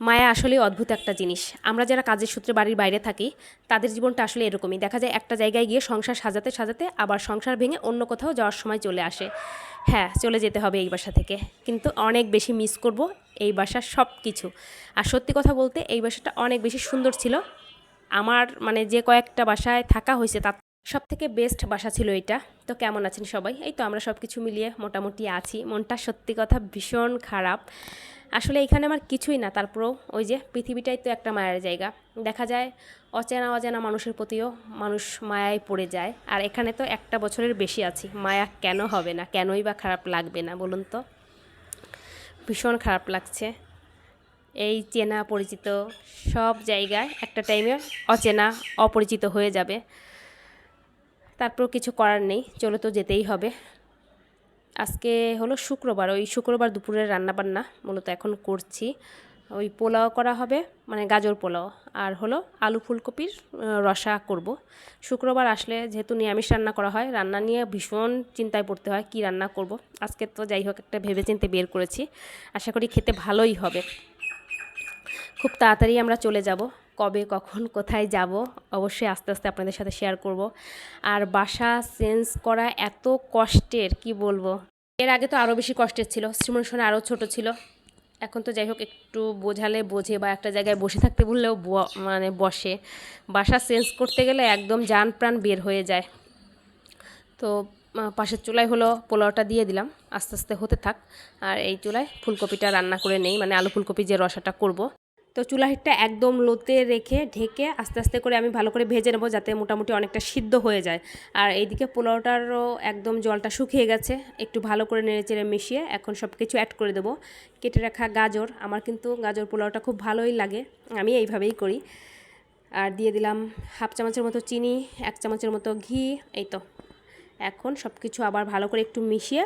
মায়া আসলে অদ্ভুত একটা জিনিস। আমরা যারা কাজের সূত্রে বাড়ির বাইরে থাকি, তাদের জীবনটা আসলে এরকমই। দেখা যায় একটা জায়গায় গিয়ে সংসার সাজাতে সাজাতে আবার সংসার ভেঙে অন্য কোথাও যাওয়ার সময় চলে আসে। হ্যাঁ চলে যেতে হবে এই বাসা থেকে। কিন্তু অনেক বেশি মিস করব এই বাসার সব কিছু আর সত্যি কথা বলতে এই বাসাটা অনেক বেশি সুন্দর ছিল। আমার মানে যে কয়েকটা বাসায় থাকা হয়েছে, তার সব থেকে বেস্ট বাসা ছিল এটা। তো কেমন আছেন সবাই? এই তো আমরা সব কিছু মিলিয়ে মোটামুটি আছি। মনটা সত্যি কথা ভীষণ খারাপ। আসলে এখানে আমার কিছুই না, তারপরেও ওই যে পৃথিবীটাই তো একটা মায়ের জায়গা। দেখা যায় অচেনা অজানা মানুষের প্রতিও মানুষ মায়ায় পড়ে যায়। আর এখানে তো একটা বছরের বেশি আছি। মায়া কেন হবে না? কেনই বা খারাপ লাগবে না? বলুন তো। ভীষণ খারাপ লাগছে। এই চেনা পরিচিত সব জায়গায় একটা টাইমে অচেনা, অপরিচিত হয়ে যাবে। তারপর কিছু করার নেই, চলো তো যেতেই হবে। আজকে হলো শুক্রবার, ওই শুক্রবার দুপুরের রান্নাবান্না মূলত এখন করছি। ওই পোলাও করা হবে মানে গাজর পোলাও, আর হলো আলু ফুলকপির রসা করব। শুক্রবার আসলে যেহেতু নিরামিষ রান্না করা হয়, রান্না নিয়ে ভীষণ চিন্তায় পড়তে হয় কি রান্না করব। আজকে তো যাই হোক, একটা ভেবেচিন্তে বের করেছি। আশা করি খেতে ভালোই হবে। খুব তাড়াতাড়ি আমরা চলে যাব। কবে, কখন, কোথায় যাব, অবশ্যই আস্তে আস্তে আপনাদের সাথে শেয়ার করব। আর বাসা চেঞ্জ করা এত কষ্টের, কি বলব? এর আগে তো আরও বেশি কষ্টের ছিল শ্রীমন সোনা আরও ছোট ছিল। এখন তো যাই হোক, একটু বোঝালে বোঝে বা একটা জায়গায় বসে থাকতে বললেও মানে বসে। বাসা চেঞ্জ করতে গেলে একদম যান প্রাণ বের হয়ে যায়। তো পাশের চুলায় হলো পোলাওটা দিয়ে দিলাম, আস্তে আস্তে হতে থাক। আর এই চুলায় ফুলকপিটা রান্না করে নেই মানে আলু ফুলকপি যে রসাটা করব। তো চুলাহিটটা একদম লোতে রেখে ঢেকে আস্তে আস্তে করে আমি ভালো করে ভেজে নেব যাতে মোটামুটি অনেকটা সিদ্ধ হয়ে যায়। আর এইদিকে পোলাওটারও একদম জলটা শুকিয়ে গেছে, একটু ভালো করে নেড়ে চেড়ে মিশিয়ে এখন সব কিছু অ্যাড করে দেবো। কেটে রাখা গাজর, আমার কিন্তু গাজর পোলাওটা খুব ভালোই লাগে, আমি এইভাবেই করি। আর দিয়ে দিলাম হাফ চামচের মতো চিনি, এক চামচের মতো ঘি, এই তো। এখন সব কিছু আবার ভালো করে একটু মিশিয়ে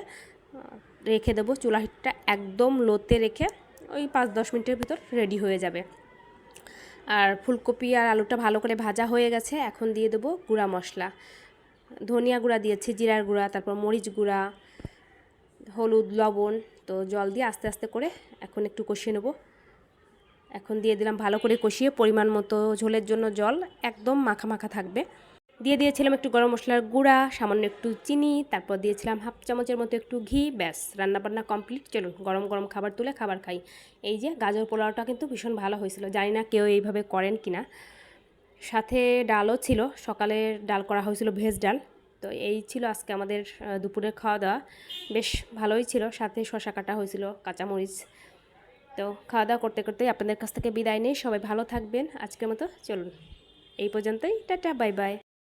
রেখে দেবো চুলা হিটটা একদম লোতে রেখে। ওই পাঁচ দশ মিনিটের ভিতর রেডি হয়ে যাবে। আর ফুলকপি আর আলুটা ভালো করে ভাজা হয়ে গেছে, এখন দিয়ে দেবো গুঁড়া মশলা। ধনিয়া গুঁড়া দিয়েছি, জিরার গুঁড়া, তারপর মরিচ গুঁড়া, হলুদ, লবণ, তো জল দিয়ে আস্তে আস্তে করে এখন একটু কষিয়ে নেব। এখন দিয়ে দিলাম ভালো করে কষিয়ে, পরিমাণ মতো ঝোলের জন্য জল, একদম মাখা মাখা থাকবে। দিয়ে দিয়েছিলাম একটু গরম মশলার গুঁড়া, সামান্য একটু চিনি, তারপর দিয়েছিলাম হাফ চামচের মতো একটু ঘি, ব্যাস, রান্নাবান্না কমপ্লিট। চলুন, গরম গরম খাবার তুলে খাবার খাই। এই যে গাজর পোলাওটা কিন্তু ভীষণ ভালো হয়েছিল, জানি না কেউ এইভাবে করেন কি না। সাথে ডালও ছিল, সকালে ডাল করা হয়েছিল ভেজ ডাল। তো এই ছিল আজকে আমাদের দুপুরের খাওয়া দাওয়া বেশ ভালোই ছিল, সাথে শশা কাটা হয়েছিল, কাঁচামরিচ। তো খাওয়া দাওয়া করতে করতেই আপনাদের কাছ থেকে বিদায় নেই, সবাই ভালো থাকবেন আজকের মতো। চলুন, এই পর্যন্তই, টাটা, বাই বাই।